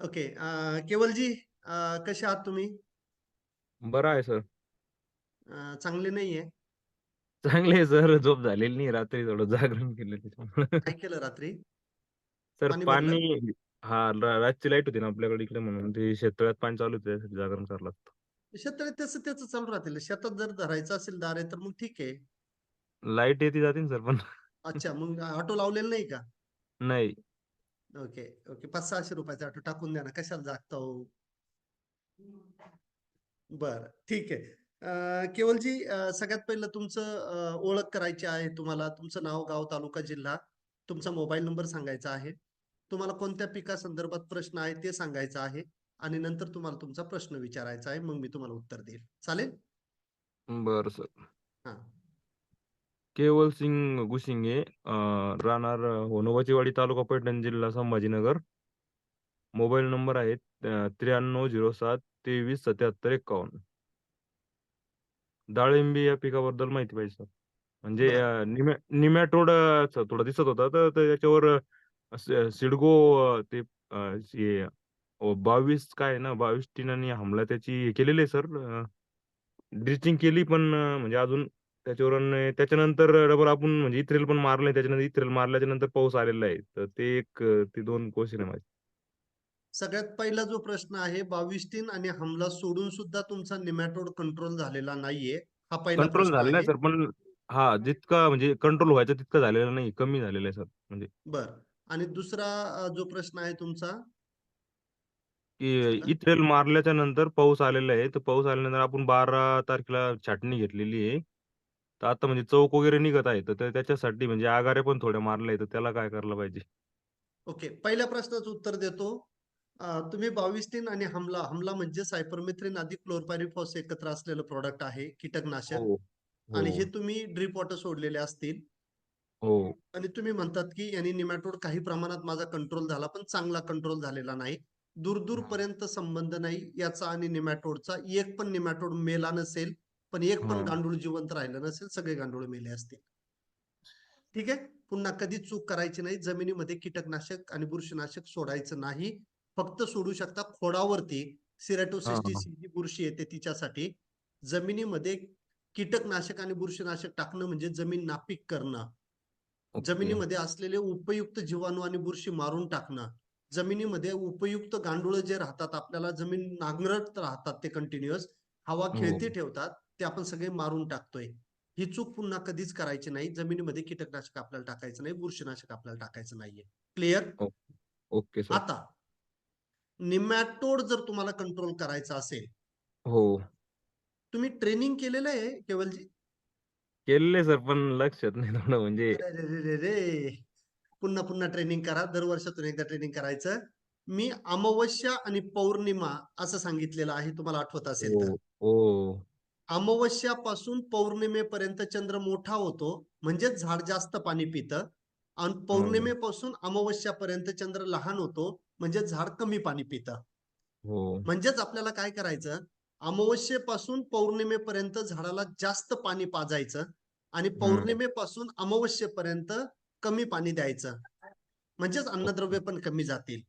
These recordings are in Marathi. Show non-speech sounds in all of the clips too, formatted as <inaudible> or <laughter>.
ओके अं, केवलजी अं, कसे आहात तुम्ही? बरं आहे सर अं, चांगले नाहीये चांगले आहे सर झोप झालेली नाही रात्री थोडं जागरण केलं त्याच्यामुळे काय केलं रात्री? सर पाणी भरलं? पाणी हा रा- रातची लाइट होती ना आपल्याकडे इकडे म्हणून. ते शेततळ्यात पाणी चालू होतं त्यासाठी जागरण करावं लागतं. शेततळे त्याचं त्याचं चालू राहतील. शेतात जर धरायचं असेल दारे तर मग ठीक आहे. लाइट येते जाते ना सर पण अच्छा मग ऑटो लावलेलं नाही का? नाही. Okay okay. पाच सहाशे रुपयाचा ऑटो टाकून द्या ना. कशाला जागता हो? बर. ठीक आहे. केवलजी सगळ्यात पहिलं तुमचं ओळख करायची आहे तुम्हाला. तुमचं नाव गाव तालुका जिल्हा. तुमचा मोबाईल नंबर सांगायचा आहे. तुम्हाला कोणत्या पिका संदर्भात प्रश्न आहे ते सांगायचं आहे. आणि नंतर तुम्हाला तुमचा प्रश्न विचारायचा आहे. मग मी तुम्हाला उत्तर देईल. चालेल? बरं सर. हा. केवल सिंग गुशिंगे अं, राहणार होनोबाचीवाडी तालुका पैठण जिल्हा संभाजीनगर. मोबाईल नंबर आहे त्र्याण्णव झिरो सात तेवीस सत्याहत्तर एकावन्न डाळिंबी या पिकाबद्दल माहिती पाहिजे सर. म्हणजे. अं, निमॅ निमॅटोड च थोडा दिसत होता तर तर त्याच्यावर अं, सि- सिडगो अं, ते अं, हे, अं, बावीस काय आहे ना बावीस टीनांनी हमला त्याची हे केलेली आहे सर ड्रिचिंग केली पण अं, म्हणजे अजून त्याच्यावर आणि त्याच्यानंतर डबल आपण म्हणजे इथ्रेल पण मारलंय. त्याच्यानंतर इथ्रेल मारल्याच्या नंतर पाऊस आलेला आहे. तर ते एक ते दोन क्वेश्चन आहे माझे. सगळ्यात पहिला जो प्रश्न आहे बाविस्टीन आणि हमला सोडून सुद्धा तुमचा निमॅटोड कंट्रोल झालेला नाहीये. हा पहिला कंट्रोल झालेला आहे. सर पण हा जितका म्हणजे कंट्रोल व्हायचं तितकं झालेलं नाही कमी झालेलं आहे सर म्हणजे. बर. आणि दुसरा जो प्रश्न आहे तुमचा? की. इथ्रेल मारल्याच्या नंतर पाऊस आलेला आहे. तर पाऊस आल्यानंतर आपण बारा तारखेला छाटणी घेतलेली आहे. तर आता म्हणजे चौक वगैरे निघत आहे तर त्या- त्याच्यासाठी म्हणजे आगारे पण थोड्या आहेत तर त्याला काय करायला पाहिजे? ओके पहिल्या प्रश्नाचं उत्तर देतो. तुम्ही बाविस्टीन आणि हमला हमला म्हणजे सायपरमेथ्रिन आधी क्लोरपायरिफॉस एकत्र असलेलं प्रोडक्ट आहे कीटकनाशक. हो आणि हो हे. तुम्ही ड्रीप वॉटर सोडलेले असतील. हो. आणि तुम्ही म्हणतात की यांनी निमॅटोड काही प्रमाणात माझा कंट्रोल झाला पण चांगला कंट्रोल झालेला नाही. दूर दूर पर्यंत संबंध नाही याचा आणि निमॅटोडचा एक पण निमॅटोड मेला नसेल पण एक पण. गांडूळ जिवंत राहिलं नसेल सगळे गांडूळ मेले असतील. ठीक आहे? पुन्हा कधी चूक करायची नाही. जमिनीमध्ये कीटकनाशक आणि बुरशीनाशक सोडायचं नाही. फक्त सोडू शकता खोडावरती. सिरॅटोसिस्टिस जी बुरशी येते तिच्यासाठी. जमिनीमध्ये कीटकनाशक आणि बुरशीनाशक टाकणं म्हणजे जमीन नापीक करणं. जमिनीमध्ये असलेले उपयुक्त जीवाणू आणि बुरशी मारून टाकणं. जमिनीमध्ये उपयुक्त गांडुळं जे राहतात आपल्याला जमीन नांगरट राहतात ते कंटिन्युअस हवा हो. खेळती ठेवतात ते आपण सगळे मारून टाकतोय. ही चूक पुन्हा कधीच करायची नाही. जमिनीमध्ये कीटकनाशक आपल्याला टाकायचं नाही बुरशीनाशक आपल्याला टाकायचं नाहीये. Clear okay sir. आता निमॅटोड जर तुम्हाला कंट्रोल करायचा असेल हो. तुम्ही ट्रेनिंग केलेलं आहे केवलजी? केलेले सर पण लक्षात नाही थोडं म्हणजे. रे रे रे रे. पुन्हा पुन्हा ट्रेनिंग करा. दर वर्षातून एकदा ट्रेनिंग करायचं. मी अमावस्या आणि पौर्णिमा असं सांगितलेलं आहे तुम्हाला आठवत असेल तर. अमावस्यापासून पौर्णिमेपर्यंत चंद्र मोठा होतो म्हणजेच झाड जास्त पाणी पितं आणि पौर्णिमेपासून अमावस्यापर्यंत चंद्र लहान होतो म्हणजे झाड कमी पाणी पितं. हो. म्हणजेच आपल्याला काय करायचं अमावस्येपासून पौर्णिमेपर्यंत झाडाला जास्त पाणी पाजायचं आणि पौर्णिमेपासून अमावस्येपर्यंत कमी पाणी द्यायचं. म्हणजेच अन्नद्रव्य पण कमी जातील.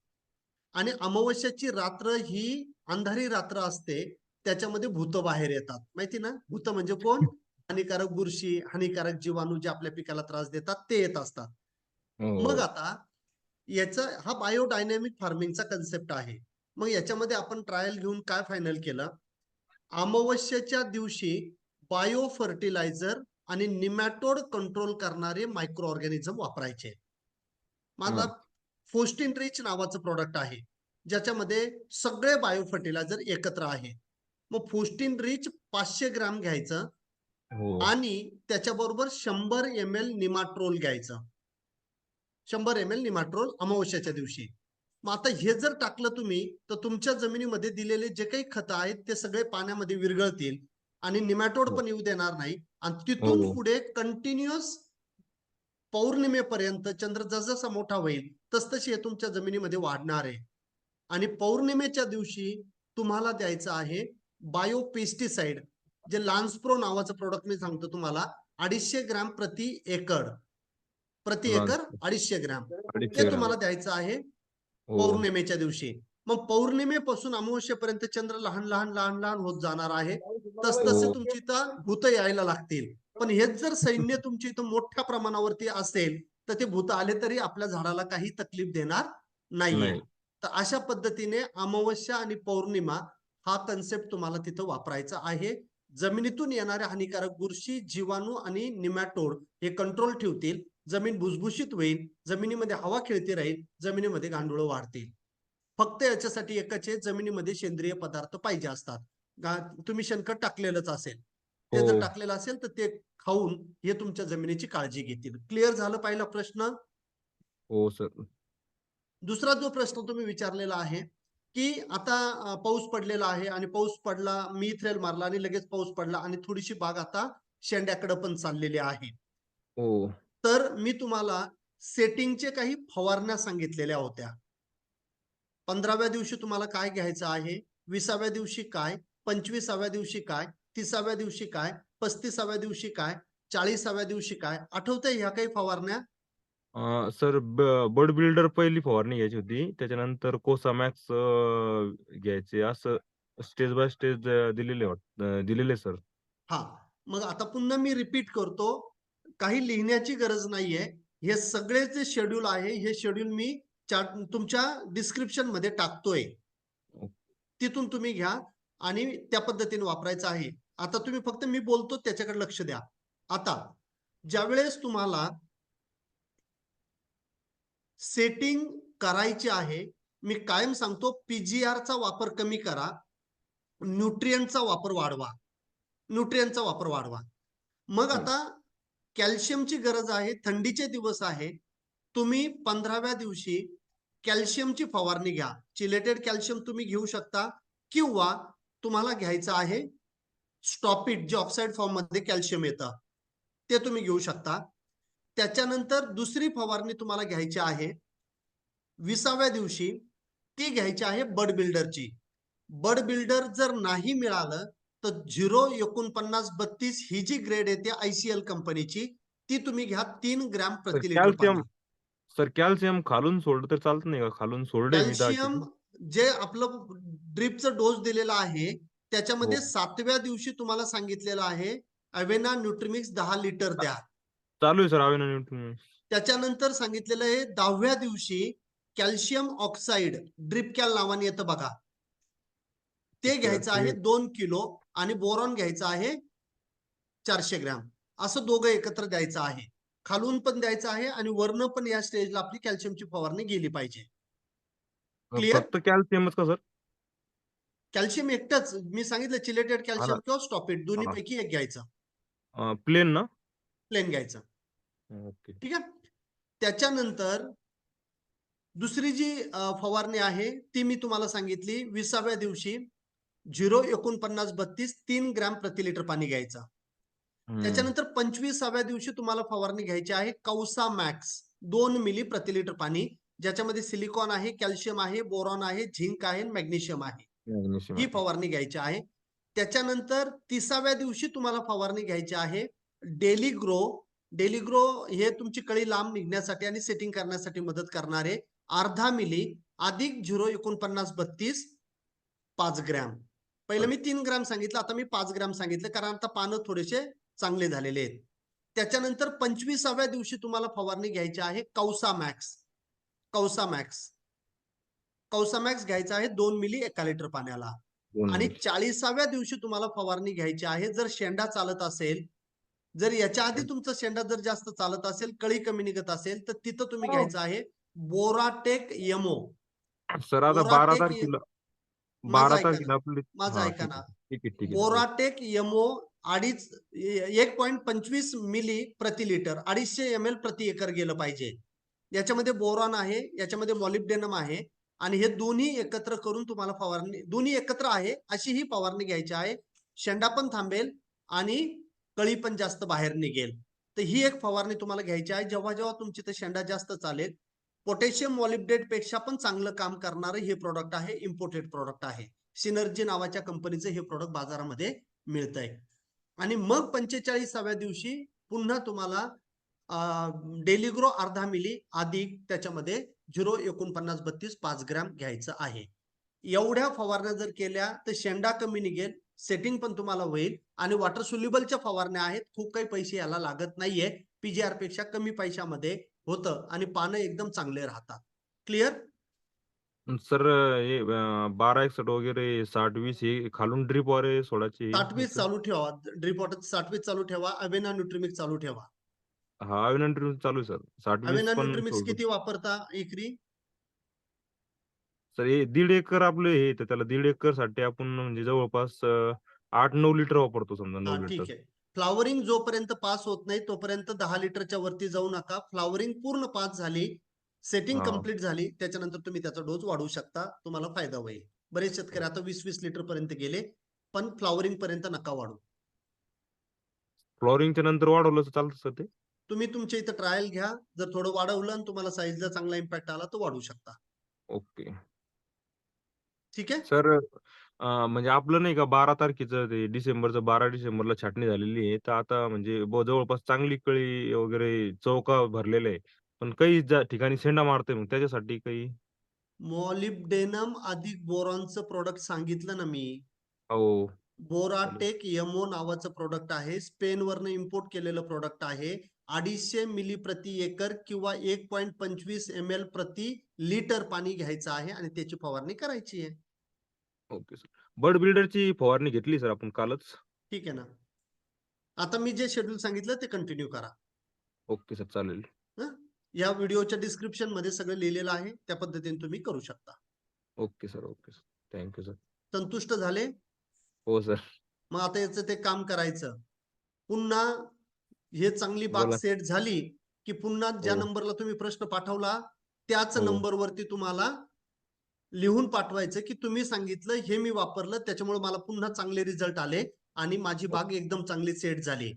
आणि अमावस्याची रात्र ही अंधारी रात्र असते त्याच्यामध्ये भूत बाहेर येतात. माहिती ना? भूत म्हणजे कोण? <laughs> हानिकारक बुरशी हानिकारक जीवाणू जे आपल्या पिकाला त्रास देतात ते येत असतात. हो. मग आता याचा हा बायोडायनॅमिक फार्मिंगचा कन्सेप्ट आहे. मग याच्यामध्ये आपण ट्रायल घेऊन काय फायनल केलं? अमावस्येच्या दिवशी बायो फर्टिलायझर आणि निमॅटोड कंट्रोल करणारे मायक्रो ऑर्गॅनिझम वापरायचे माझा. फोस्टिन रिच नावाचं प्रोडक्ट आहे ज्याच्यामध्ये सगळे बायो फर्टिलायझर एकत्र आहे. मग फोस्टिन रिच पाचशे ग्राम घ्यायचं हो. आणि त्याच्याबरोबर शंभर एम एल निमाट्रोल घ्यायचं. शंभर एम एल निमाट्रोल अमावस्याच्या दिवशी. मग आता हे जर टाकलं तुम्ही तर तुमच्या जमिनीमध्ये दिलेले जे काही खतं आहेत ते सगळे पाण्यामध्ये विरघळतील आणि निमॅटोड हो. पण येऊ देणार नाही. आणि तिथून हो. पुढे कंटिन्युअस पौर्णिमेपर्यंत चंद्र जसजसा मोठा होईल तसतशी हे तुमच्या जमिनीमध्ये वाढणार आहे आणि पौर्णिमेच्या दिवशी तुम्हाला द्यायचं आहे बायो पेस्टिसाइड जे लान्सप्रो नावाचं प्रोडक्ट मी सांगतो तुम्हाला अडीचशे ग्रॅम प्रति एकर प्रति एकर. अडीचशे ग्रॅम ते. तुम्हाला द्यायचं आहे हो पौर्णिमेच्या दिवशी मग पौर्णिमेपासून अमावस्येपर्यंत चंद्र लहान लहान लहान लहान होत जाणार आहे तस तसे. तुमची इथं भूत यायला लागतील पण हेच जर सैन्य तुमची इथं मोठ्या प्रमाणावरती असेल तर ते भूत आले तरी आपल्या झाडाला काही तकलीफ देणार नाहीये. नाही. तर अशा पद्धतीने अमावस्या आणि पौर्णिमा हा कन्सेप्ट तुम्हाला तिथं वापरायचा आहे. जमिनीतून येणाऱ्या हानिकारक बुरशी जीवाणू आणि निमॅटोड हे कंट्रोल ठेवतील. जमीन भुसभुशीत होईल जमिनीमध्ये हवा खेळती राहील जमिनीमध्ये गांडुळं वाढतील. फक्त याच्यासाठी एकच जमिनीमध्ये सेंद्रिय पदार्थ पाहिजे असतात. तुम्ही शेणखत टाकलेलंच असेल. ते जर हो. टाकलेलं असेल तर ते खाऊन हे तुमच्या जमिनीची काळजी घेतील. क्लिअर झालं पहिला प्रश्न? हो सर दुसरा जो प्रश्न तुम्ही विचारलेला आहे की आता पाऊस पडलेला आहे आणि पाऊस पडला मी थ्रेल मारला आणि लगेच पाऊस पडला आणि थोडीशी बाग आता शेंड्याकडे पण चाललेली आहे. हो. तर मी तुम्हाला सेटिंगचे काही फवारण्या सांगितलेल्या होत्या. पंधराव्या दिवशी तुम्हाला काय घ्यायचं आहे? विसाव्या दिवशी काय? पंचवीसाव्या दिवशी काय? तिसाव्या दिवशी काय? पस्तीसाव्या दिवशी काय? चाळीसाव्या दिवशी काय? आठवतंय ह्या काही फवारण्या? अं, सर बर्ड बिल्डर पहिली फवारणी घ्यायची होती. त्याच्यानंतर कोसा मॅक्स घ्यायचे. असं स्टेज बाय स्टेज दिलेले वाट अं, दिलेले सर. हा. मग आता पुन्हा मी रिपीट करतो. काही लिहिण्याची गरज नाहीये. हे सगळे जे शेड्यूल आहे हे शेड्यूल मी चा- तुमच्या डिस्क्रिप्शनमध्ये टाकतोय तिथून तुम्ही घ्या. आणि त्या पद्धतीने वापरायचं आहे. आता तुम्ही फक्त मी बोलतो त्याच्याकडे लक्ष द्या. आता ज्यावेळेस तुम्हाला सेटिंग करायची आहे मी कायम सांगतो पीजीआरचा चा वापर कमी करा. न्यूट्रियनचा वापर वाढवा. न्यूट्रियनचा वापर वाढवा. मग आता कॅल्शियमची गरज आहे थंडीचे दिवस आहे. तुम्ही पंधराव्या दिवशी कॅल्शियमची फवारणी घ्या. चिलेटेड कॅल्शियम तुम्ही घेऊ शकता किंवा तुम्हाला घ्यायचं आहे स्टॉपिट जे ऑक्साईड फॉर्ममध्ये कॅल्शियम येतं ते तुम्ही घेऊ शकता त्याच्यानंतर दुसरी फवारणी तुम्हाला घ्यायची आहे विसाव्या दिवशी ती घ्यायची आहे बड बिल्डरची बड बिल्डर जर नाही मिळालं तर झिरो एकोणपन्नास बत्तीस ही जी ग्रेड येते आयसीएल कंपनीची ती तुम्ही घ्या तीन ग्रॅम प्रति लिटर कॅल्शियम. सर कॅल्शियम खालून सोडलं तर चालत नाही का खालून सोडले दहा कॅल्शियम किलो. जे आपलं ड्रिपचं डोस दिलेला आहे त्याच्यामध्ये हो. सातव्या दिवशी तुम्हाला सांगितलेलं आहे अवेना न्यूट्रिमिक्स दहा लिटर द्या. चालू आहे सर अवेना त्याच्यानंतर सांगितलेलं आहे दहाव्या दिवशी कॅल्शियम ऑक्साईड ड्रिप कॅल नावाने येतं बघा. ते घ्यायचं आहे दोन किलो आणि बोरॉन घ्यायचं आहे चारशे ग्रॅम. असं दोघं एकत्र द्यायचं आहे. खालून पण द्यायचं आहे आणि वरनं पण या स्टेजला आपली कॅल्शियमची फवारणी गेली पाहिजे. Clear? फक्त कॅल्शियमच का सर? कॅल्शियम एकटंच. मी सांगितलं चिलेटेड कॅल्शियम. किंवा स्टॉपिट दोन्ही. पैकी एक घ्यायचं. प्लेन ना? प्लेन घ्यायचं. ओके. ठीक आहे? त्याच्यानंतर दुसरी जी अ, फवारणी आहे ती मी तुम्हाला सांगितली. विसाव्या दिवशी झिरो एकोणपन्नास बत्तीस तीन ग्रॅम प्रति लिटर पाणी घ्यायचं. हम्म. त्याच्यानंतर पंचवीसाव्या दिवशी तुम्हाला फवारणी घ्यायची आहे कौसा मॅक्स. दोन मिली प्रति लिटर पाणी ज्याच्यामध्ये सिलिकॉन आहे कॅल्शियम आहे बोरॉन आहे झिंक आहे मॅग्नेशियम आहे. ही. फवारणी घ्यायची आहे. त्याच्यानंतर तिसाव्या दिवशी तुम्हाला फवारणी घ्यायची आहे. डेली ग्रो डेली ग्रो हे तुमची कळी लांब निघण्यासाठी आणि सेटिंग करण्यासाठी मदत करणारे अर्धा मिली अधिक झिरो एकोणपन्नास बत्तीस पाच ग्रॅम. पहिलं मी तीन ग्रॅम सांगितलं आता मी पाच ग्रॅम सांगितलं कारण आता पानं थोडेसे चांगले झालेले आहेत. त्याच्यानंतर पंचवीसाव्या दिवशी तुम्हाला फवारणी घ्यायची आहे कौसा मॅक्स. कौसा मॅक्स कौसा मॅक्स घ्यायचा आहे दोन मिली एका लिटर पाण्याला. आणि. चाळीसाव्या दिवशी तुम्हाला फवारणी घ्यायची आहे. जर शेंडा चालत असेल जर याच्या आधी तुमचा शेंडा जर जास्त चालत असेल कळी कमी निघत असेल तर तिथं तुम्ही हो. घ्यायचं आहे बोराटेक यमो. सर आता बारा तारखेला माझं बारा ऐका तारखेला आपली माझं ऐका ना. बोराटेक यमो अडीच एक पॉईंट पंचवीस मिली प्रति लिटर अडीचशे एम एल प्रति एकर गेलं पाहिजे. याच्यामध्ये बोरॉन आहे याच्यामध्ये मॉलिब्डेनम आहे आणि हे दोन्ही एकत्र करून तुम्हाला फवारणी दोन्ही एकत्र आहे अशी ही फवारणी घ्यायची आहे. शेंडा पण थांबेल आणि कळी पण जास्त बाहेर निघेल. तर ही एक फवारणी तुम्हाला घ्यायची आहे. जेव्हा जेव्हा तुमची तर शेंडा जास्त चालेल पोटॅशियम मॉलिब्डेटपेक्षा पण चांगलं काम करणारं हे प्रोडक्ट आहे इम्पोर्टेड प्रोडक्ट आहे. सिनर्जी नावाच्या कंपनीचं हे प्रोडक्ट बाजारामध्ये मिळतंय. आणि मग पंचेचाळीसाव्या दिवशी पुन्हा तुम्हाला डेली ग्रो अर्धा मिली अधिक त्याच्यामध्ये झिरो एकोणपन्नास बत्तीस पाच ग्रॅम घ्यायचं आहे. एवढ्या फवारण्या जर केल्या तर शेंडा कमी निघेल सेटिंग पण तुम्हाला होईल आणि वॉटर सोल्युबलच्या फवारण्या आहेत खूप काही पैसे याला लागत नाहीये. पीजीआरपेक्षा कमी पैशामध्ये होतं आणि पानं एकदम चांगले राहतात. क्लिअर सर हे बारा एकसठ वगैरे साठ वीस हे खालून ड्रीप वारे सोडायचे. साठवीस असं. चालू ठेवा. ड्रीप वॉटर साठवीस चालू ठेवा. अवेना न्यूट्रिमिक चालू ठेवा. हा अविनान चालू आहे सर. साठ वीस अवेना पण न्यूट्रिमिक्स सोडतो. किती वापरता एकरी? सर हे दीड एकर आपलं हे तर त्याला दीड एकरसाठी आपण म्हणजे जवळपास अं, आठ नऊ लिटर वापरतो समजा हा नऊ ठीक लिटर आहे. फ्लावरिंग जोपर्यंत पास होत नाही तोपर्यंत दहा लिटरच्या वरती जाऊ नका. फ्लावरिंग पूर्ण पास झाली सेटिंग हा. कंप्लीट झाली त्याच्यानंतर तुम्ही त्याचा डोस वाढवू शकता. तुम्हाला फायदा होईल. बरेच शेतकरी आता वीस वीस लिटर पर्यंत गेले पण फ्लावरिंग पर्यंत नका वाढू. फ्लॉरिंगच्या नंतर वाढवलं तर चालतं सर ते? तुम्ही तुमच्या इथं ट्रायल घ्या. जर थोडं वाढवलं आणि तुम्हाला साईजला चांगला इम्पॅक्ट आला तर वाढू शकता. ओके. ठीक आहे? सर अं, म्हणजे आपलं नाही का बारा तारखेचं ते डिसेंबरचं बारा डिसेंबरला छाटणी झालेली आहे. तर आता म्हणजे ब- जवळपास चांगली कळी वगैरे चौका भरलेला आहे. पण काही ठिकाणी शेंडा मारते मग त्याच्यासाठी काही? मॉलिब्डेनम अधिक बोरॉनचं प्रोडक्ट सांगितलं ना मी. हो. बोराटेक यमो नावाचं प्रोडक्ट आहे. स्पेन वरनं इम्पोर्ट केलेलं प्रोडक्ट आहे. अडीचशे मिली प्रति एकर किंवा एक पॉईंट पंचवीस एम एल प्रति लिटर पाणी घ्यायचं आहे आणि त्याची फवारणी करायची आहे. Okay sir. बर्ड बिल्डरची फवारणी घेतली सर आपण कालच? ठीक आहे ना. आता मी जे शेड्यूल सांगितलं ते कंटिन्यू करा. ओके सर चालेल. या व्हिडिओच्या डिस्क्रिप्शनमध्ये सगळं लिहिलेलं आहे. त्या पद्धतीने तुम्ही करू शकता. Okay sir okay sir. Thank you sir संतुष्ट झाले? हो सर. मग आता याचं ते काम करायचं. पुन्हा हे चांगली बाग बोला. सेट झाली की पुन्हा ज्या हो. नंबरला तुम्ही प्रश्न पाठवला त्याच हो. नंबरवरती तुम्हाला लिहून पाठवायचं की तुम्ही सांगितलं हे मी वापरलं त्याच्यामुळे मला पुन्हा चांगले रिझल्ट आले आणि माझी बाग एकदम चांगली सेट झाली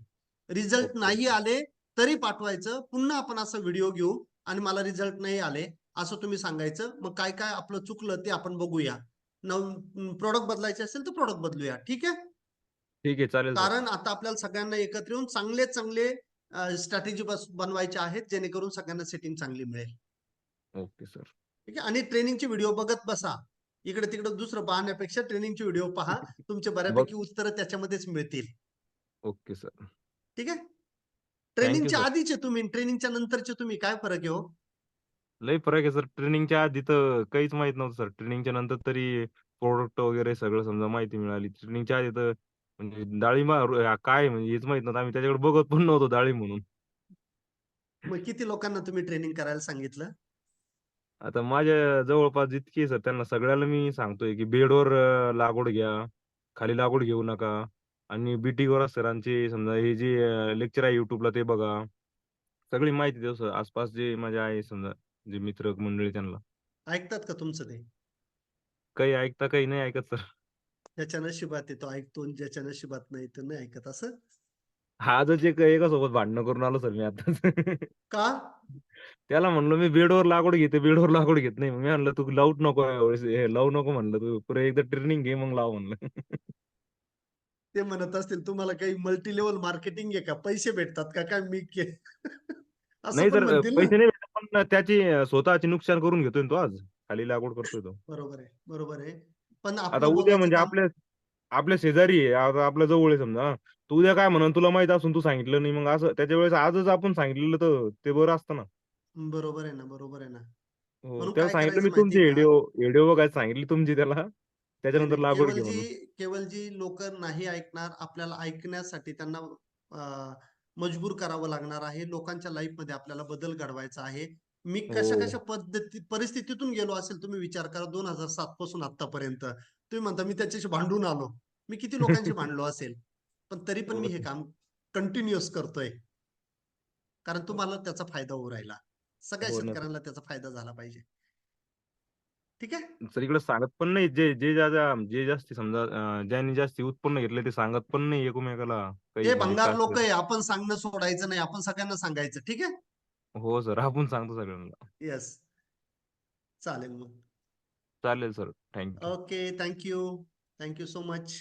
रिझल्ट. नाही आले तरी पाठवायचं पुन्हा आपण असा व्हिडिओ घेऊ आणि मला रिझल्ट नाही आले असं तुम्ही सांगायचं मग काय काय आपलं चुकलं ते आपण बघूया प्रोडक्ट बदलायचे असेल तर प्रोडक्ट बदलूया ठीक आहे ठीक आहे चालेल कारण आता आपल्याला सगळ्यांना एकत्र येऊन चांगले चांगले स्ट्रॅटेजी बनवायचे आहेत जेणेकरून सगळ्यांना सेटिंग चांगली मिळेल. Okay sir. ठीक आहे? आणि ट्रेनिंगचे व्हिडिओ बघत बसा. इकडे तिकडे दुसरं पाहण्यापेक्षा ट्रेनिंगचे व्हिडिओ पहा. <laughs> तुमचे बऱ्यापैकी उत्तर त्याच्यामध्येच मिळतील. Okay sir. ठीक आहे? ट्रेनिंगच्या. आधीचे तुम्ही ट्रेनिंगच्या नंतरचे तुम्ही काय फरक आहे हो? लय फरक आहे सर. ट्रेनिंगच्या आधी तर काहीच माहीत नव्हतं सर. ट्रेनिंगच्या नंतर तरी प्रोडक्ट वगैरे सगळं समजा माहिती मिळाली. ट्रेनिंगच्या आधी तर म्हणजे डाळिंबा र- काय म्हणजे हेच माहीत नव्हतं. आम्ही त्याच्याकडे बघत पण नव्हतो डाळिंब म्हणून. मग किती लोकांना तुम्ही ट्रेनिंग करायला सांगितलं? आता माझ्या जवळपास जितकी सर त्यांना सगळ्याला मी सांगतोय की बेडवर अं, लागवड घ्या. खाली लागवड घेऊ नका. आणि बीटी गोरा सरांचे समजा हे जे लेक्चर आहे युट्यूबला ते बघा. सगळी माहिती देऊ सर. आसपास जे माझे आहे समजा जे मित्र मंडळी त्यांना. ऐकतात का तुमचं ते? काही ऐकता काही नाही ऐकत सर. ज्याच्या नशिबात येतो ऐकतो ज्याच्या नशिबात नाही तो नाही ऐकत असं? आजच एक एका सोबत भांडणं करून आलो सर मी आता. का? त्याला म्हणलं मी बेडवर लागवड घेते बेडवर लागवड घेत नाही. मी म्हणलं तू लावूच नको यावेळेस हे लावू नको म्हणलं तू पुरे एकदा ट्रेनिंग घे मग लाव म्हणलं. ते म्हणत असतील तुम्हाला काही मल्टी लेवल मार्केटिंग आहे का? पैसे भेटतात का? काय मी <laughs> नाही तर ना. पैसे नाही भेटत, पण त्याची स्वतःची नुकसान करून घेतोय तो आज. खाली लागवड करतोय तो. बरोबर आहे बरोबर आहे. पण आता उद्या म्हणजे आपल्या आपल्या शेजारी आहे. आता आपल्या जवळ आहे समजा. तू उद्या काय म्हणून तुला माहीत असून तू सांगितलं नाही. मग असं त्याच्या वेळेस आजच आपण सांगितलेलं तर ते बरं असतं ना. बरोबर आहे ना बरोबर आहे ना. हो म्हणून त्याला काय सांगितलं मी करायचं तुमची माहितीये का? व्हिडिओ व्हिडिओ बघायला सांगितली तुमची त्याला. त्याच्यानंतर नाही, लागवड केवळ घे म्हणून जी केवळ जी लोक नाही ऐकणार आपल्याला ऐकण्यासाठी त्यांना अं, मजबूर करावं लागणार आहे. लोकांच्या लाईफमध्ये आपल्याला बदल घडवायचा आहे. मी कशा हो. कशा पद्धती परिस्थितीतून गेलो असेल तुम्ही विचार करा दोन हजार सात पासून आतापर्यंत तुम्ही म्हणता मी त्याच्याशी भांडून आलो. मी किती लोकांशी <laughs> भांडलो असेल पण तरी पण मी हे काम कंटिन्युअस करतोय. कारण तुम्हाला त्याचा फायदा होऊ राहिला. सगळ्या हो. शेतकऱ्यांना त्याचा फायदा झाला पाहिजे. ठीक आहे? सर इकडे सांगत पण नाही जे जे जे जास्ती समजा ज्यांनी जास्ती उत्पन्न घेतले ते सांगत पण नाही एकमेकाला. हे भंगार लोक. आहे आपण सांगणं सोडायचं नाही आपण सगळ्यांना सांगायचं. ठीक आहे? हो सर आपण सांगतो सगळ्यांना येस चालेल मग. चालेल sir. Thank you. Okay thank you. Thank you so much.